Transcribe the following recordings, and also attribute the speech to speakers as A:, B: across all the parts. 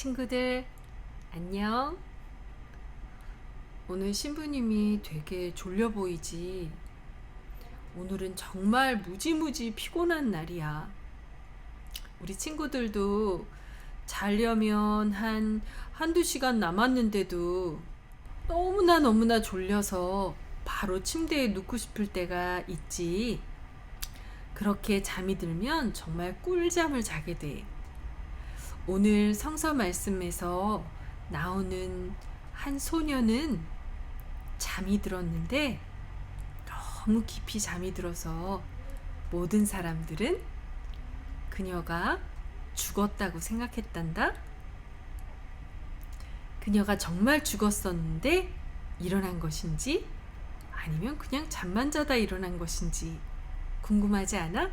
A: 친구들 안녕. 오늘 신부님이 되게 졸려 보이지. 오늘은 정말 무지무지 피곤한 날이야. 우리 친구들도 자려면 한 한두 시간 남았는데도 너무나 너무나 졸려서 바로 침대에 눕고 싶을 때가 있지. 그렇게 잠이 들면 정말 꿀잠을 자게 돼. 오늘 성서 말씀에서 나오는 한 소녀는 잠이 들었는데 너무 깊이 잠이 들어서 모든 사람들은 그녀가 죽었다고 생각했단다. 그녀가 정말 죽었었는데 일어난 것인지 아니면 그냥 잠만 자다 일어난 것인지 궁금하지 않아?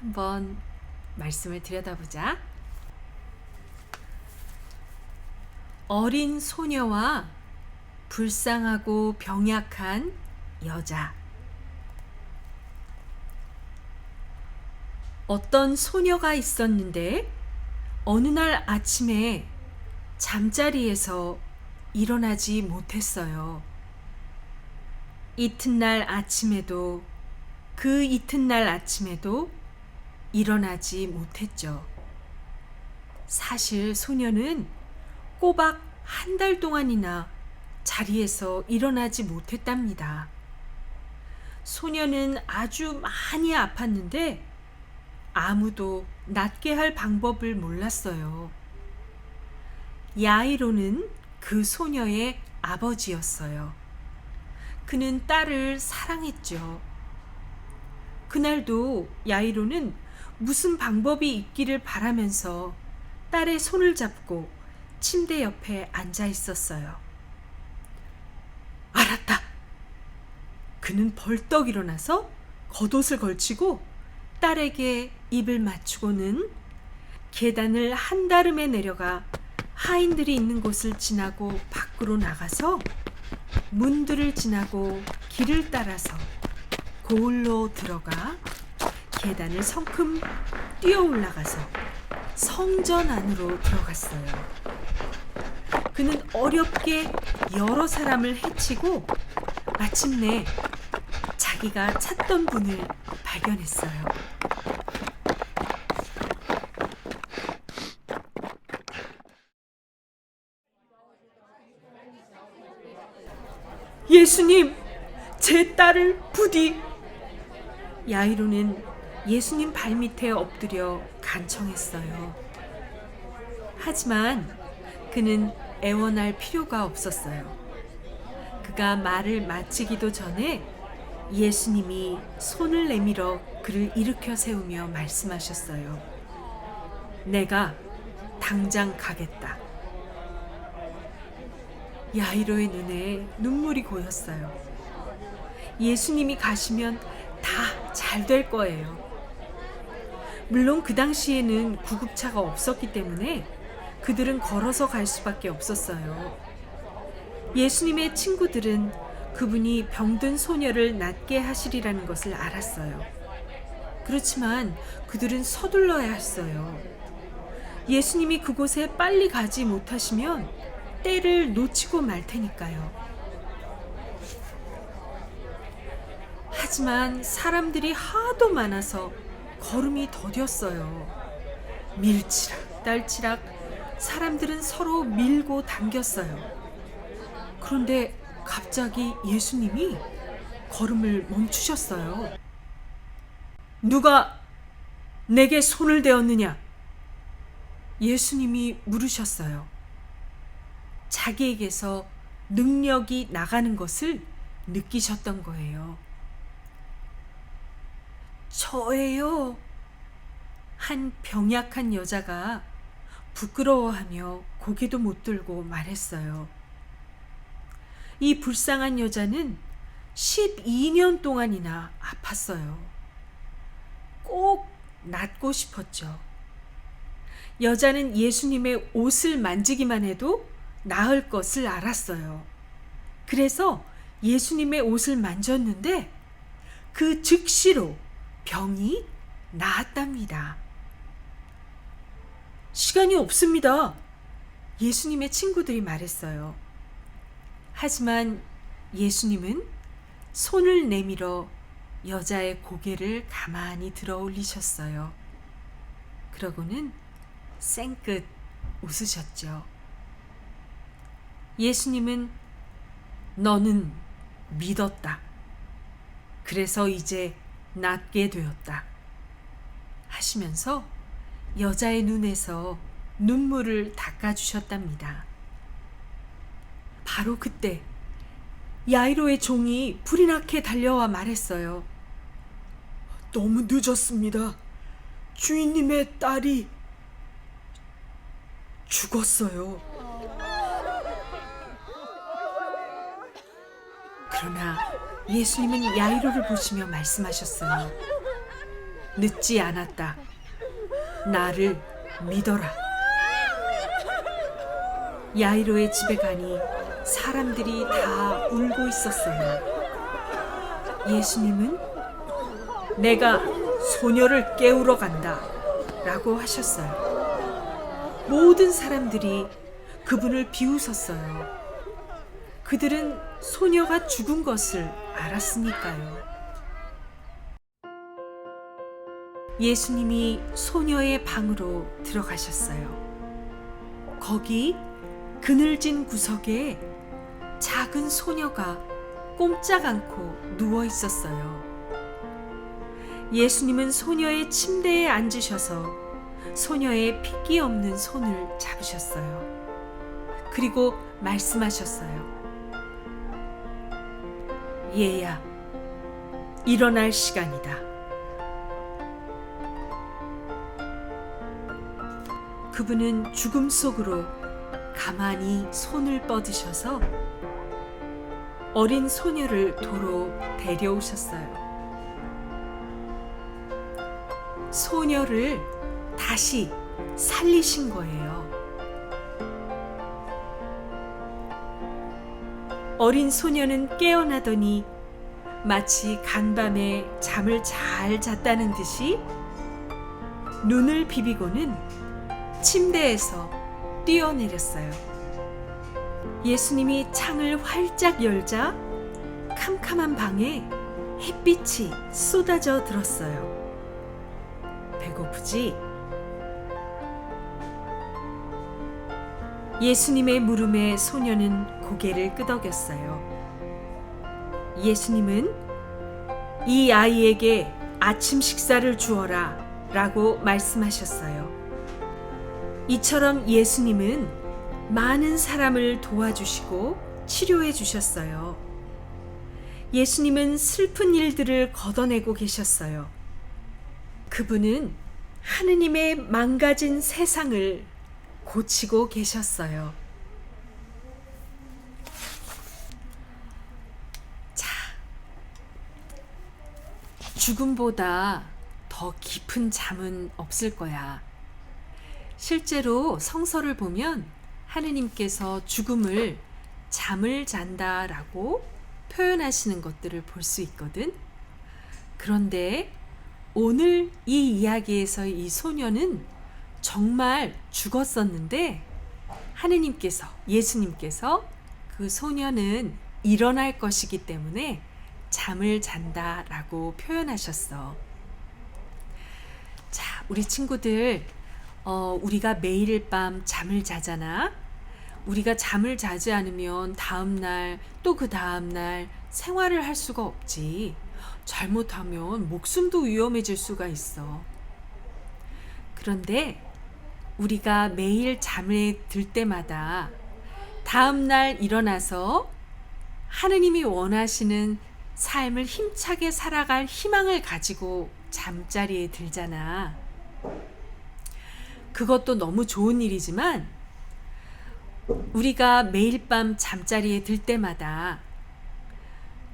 A: 한번 말씀을 들여다보자. 어린 소녀와 불쌍하고 병약한 여자. 어떤 소녀가 있었는데 어느 날 아침에 잠자리에서 일어나지 못했어요. 이튿날 아침에도 그 이튿날 아침에도 일어나지 못했죠. 사실 소녀는 꼬박 한 달 동안이나 자리에서 일어나지 못했답니다. 소녀는 아주 많이 아팠는데 아무도 낫게 할 방법을 몰랐어요. 야이로는 그 소녀의 아버지였어요. 그는 딸을 사랑했죠. 그날도 야이로는 무슨 방법이 있기를 바라면서 딸의 손을 잡고 침대 옆에 앉아 있었어요. 알았다. 그는 벌떡 일어나서 겉옷을 걸치고 딸에게 입을 맞추고는 계단을 한 다름에 내려가 하인들이 있는 곳을 지나고 밖으로 나가서 문들을 지나고 길을 따라서 고을로 들어가 계단을 성큼 뛰어 올라가서 성전 안으로 들어갔어요. 그는 어렵게 여러 사람을 해치고 마침내 자기가 찾던 분을 발견했어요. 예수님, 제 딸을 부디 야이로는 예수님 발밑에 엎드려 간청했어요. 하지만 그는 애원할 필요가 없었어요. 그가 말을 마치기도 전에 예수님이 손을 내밀어 그를 일으켜 세우며 말씀하셨어요. 내가 당장 가겠다. 야이로의 눈에 눈물이 고였어요. 예수님이 가시면 다 잘 될 거예요. 물론 그 당시에는 구급차가 없었기 때문에 그들은 걸어서 갈 수밖에 없었어요. 예수님의 친구들은 그분이 병든 소녀를 낫게 하시리라는 것을 알았어요. 그렇지만 그들은 서둘러야 했어요. 예수님이 그곳에 빨리 가지 못하시면 때를 놓치고 말 테니까요. 하지만 사람들이 하도 많아서 걸음이 더뎠어요. 밀치락 딸치락 사람들은 서로 밀고 당겼어요. 그런데 갑자기 예수님이 걸음을 멈추셨어요. 누가 내게 손을 대었느냐? 예수님이 물으셨어요. 자기에게서 능력이 나가는 것을 느끼셨던 거예요. 저예요. 한 병약한 여자가 부끄러워하며 고개도 못 들고 말했어요. 이 불쌍한 여자는 12년 동안이나 아팠어요. 꼭 낫고 싶었죠. 여자는 예수님의 옷을 만지기만 해도 나을 것을 알았어요. 그래서 예수님의 옷을 만졌는데 그 즉시로 병이 나았답니다. 시간이 없습니다. 예수님의 친구들이 말했어요. 하지만 예수님은 손을 내밀어 여자의 고개를 가만히 들어 올리셨어요. 그러고는 쌩끗 웃으셨죠. 예수님은 너는 믿었다. 그래서 이제 낫게 되었다. 하시면서 여자의 눈에서 눈물을 닦아주셨답니다. 바로 그때 야이로의 종이 불이 나게 달려와 말했어요.
B: 너무 늦었습니다. 주인님의 딸이 죽었어요.
A: 그러나 예수님은 야이로를 보시며 말씀하셨어요. 늦지 않았다. 나를 믿어라. 야이로의 집에 가니 사람들이 다 울고 있었어요. 예수님은 내가 소녀를 깨우러 간다. 라고 하셨어요. 모든 사람들이 그분을 비웃었어요. 그들은 소녀가 죽은 것을 알았으니까요. 예수님이 소녀의 방으로 들어가셨어요. 거기 그늘진 구석에 작은 소녀가 꼼짝 않고 누워 있었어요. 예수님은 소녀의 침대에 앉으셔서 소녀의 핏기 없는 손을 잡으셨어요. 그리고 말씀하셨어요. 얘야, 일어날 시간이다. 그분은 죽음 속으로 가만히 손을 뻗으셔서 어린 소녀를 도로 데려오셨어요. 소녀를 다시 살리신 거예요. 어린 소녀는 깨어나더니 마치 간밤에 잠을 잘 잤다는 듯이 눈을 비비고는 침대에서 뛰어내렸어요. 예수님이 창을 활짝 열자 캄캄한 방에 햇빛이 쏟아져 들었어요. 배고프지? 예수님의 물음에 소녀는 고개를 끄덕였어요. 예수님은 이 아이에게 아침 식사를 주어라 라고 말씀하셨어요. 이처럼 예수님은 많은 사람을 도와주시고 치료해 주셨어요. 예수님은 슬픈 일들을 걷어내고 계셨어요. 그분은 하느님의 망가진 세상을 고치고 계셨어요. 자, 죽음보다 더 깊은 잠은 없을 거야. 실제로 성서를 보면 하느님께서 죽음을 잠을 잔다 라고 표현하시는 것들을 볼 수 있거든. 그런데 오늘 이 이야기에서 이 소녀는 정말 죽었었는데 하느님께서 예수님께서 그 소녀는 일어날 것이기 때문에 잠을 잔다라고 표현하셨어. 자, 우리 친구들 어, 우리가 매일 밤 잠을 자잖아. 우리가 잠을 자지 않으면 다음날 또 그 다음날 생활을 할 수가 없지. 잘못하면 목숨도 위험해질 수가 있어. 그런데 우리가 매일 잠에 들 때마다 다음날 일어나서 하느님이 원하시는 삶을 힘차게 살아갈 희망을 가지고 잠자리에 들잖아. 그것도 너무 좋은 일이지만 우리가 매일 밤 잠자리에 들 때마다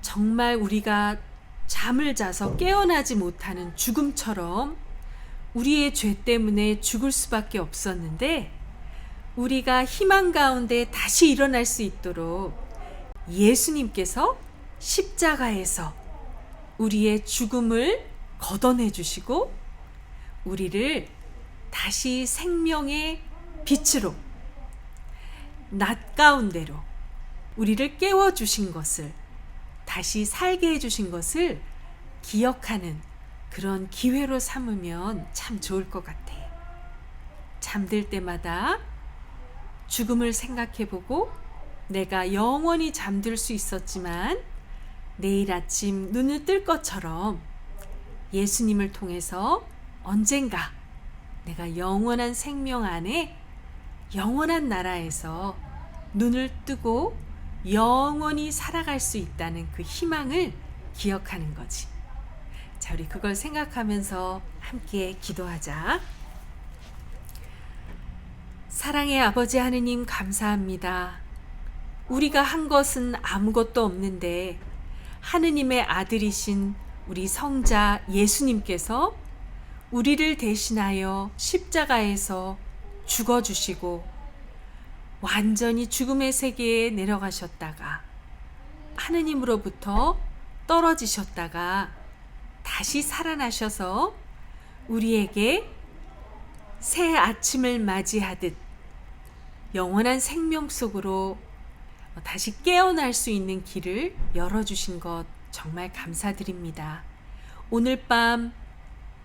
A: 정말 우리가 잠을 자서 깨어나지 못하는 죽음처럼 우리의 죄 때문에 죽을 수밖에 없었는데 우리가 희망 가운데 다시 일어날 수 있도록 예수님께서 십자가에서 우리의 죽음을 걷어내 주시고 우리를 다시 생명의 빛으로 낮 가운데로 우리를 깨워 주신 것을 다시 살게 해 주신 것을 기억하는 그런 기회로 삼으면 참 좋을 것 같아. 잠들 때마다 죽음을 생각해 보고 내가 영원히 잠들 수 있었지만 내일 아침 눈을 뜰 것처럼 예수님을 통해서 언젠가 내가 영원한 생명 안에 영원한 나라에서 눈을 뜨고 영원히 살아갈 수 있다는 그 희망을 기억하는 거지. 자, 우리 그걸 생각하면서 함께 기도하자. 사랑의 아버지 하느님 감사합니다. 우리가 한 것은 아무것도 없는데 하느님의 아들이신 우리 성자 예수님께서 우리를 대신하여 십자가에서 죽어주시고 완전히 죽음의 세계에 내려가셨다가 하느님으로부터 떨어지셨다가 다시 살아나셔서 우리에게 새 아침을 맞이하듯 영원한 생명 속으로 다시 깨어날 수 있는 길을 열어주신 것 정말 감사드립니다. 오늘 밤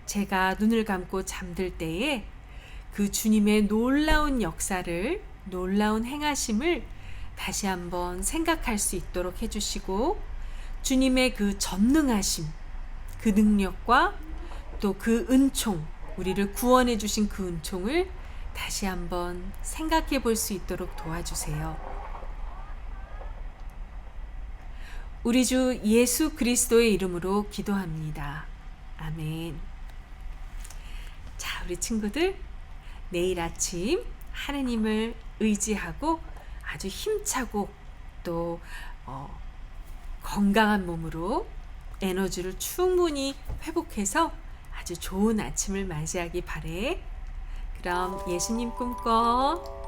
A: 제가 눈을 감고 잠들 때에 그 주님의 놀라운 역사를, 놀라운 행하심을 다시 한번 생각할 수 있도록 해주시고, 주님의 그 전능하심, 그 능력과 또 그 은총, 우리를 구원해 주신 그 은총을 다시 한번 생각해 볼 수 있도록 도와주세요. 우리 주 예수 그리스도의 이름으로 기도합니다. 아멘. 자, 우리 친구들, 내일 아침 하느님을 의지하고 아주 힘차고 또 어, 건강한 몸으로 에너지를 충분히 회복해서 아주 좋은 아침을 맞이하기 바래. 그럼 예수님 꿈꿔.